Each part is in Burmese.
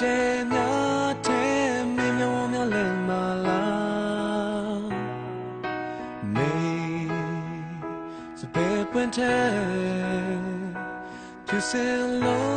တဲ့များတဲ့မင်းမျိုးများလဲမလားမေစပယ်ပွင့်တဲ့ to say love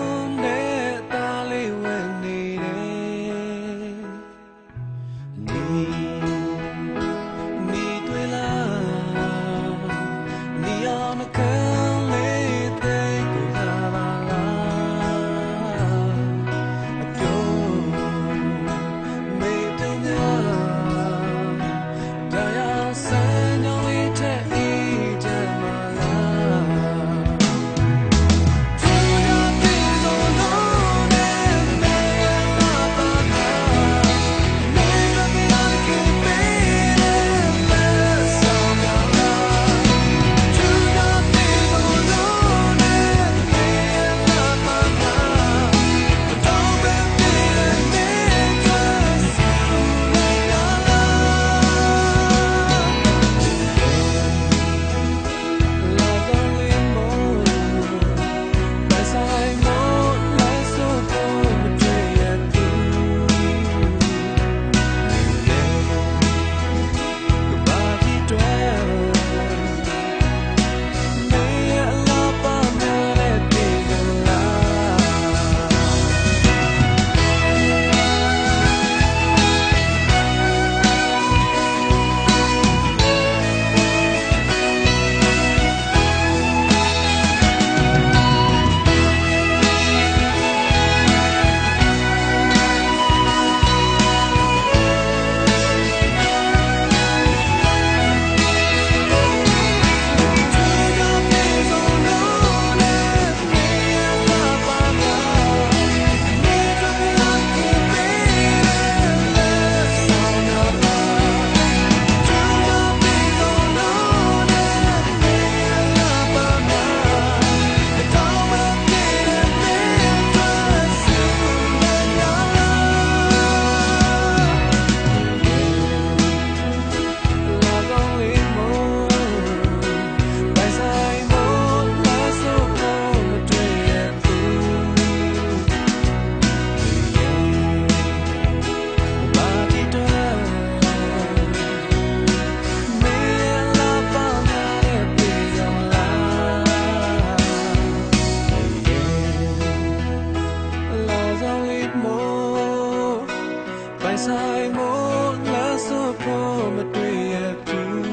ဆိုင်မို့လမ်းစွန်ဖို့မတွေ့ရဘူး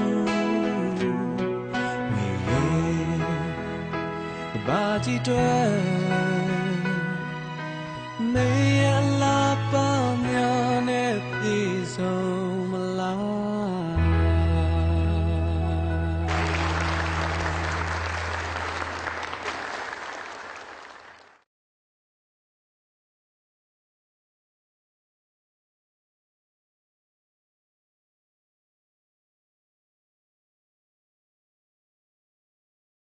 မိလေးဘာကြည့်တွေ့နေရ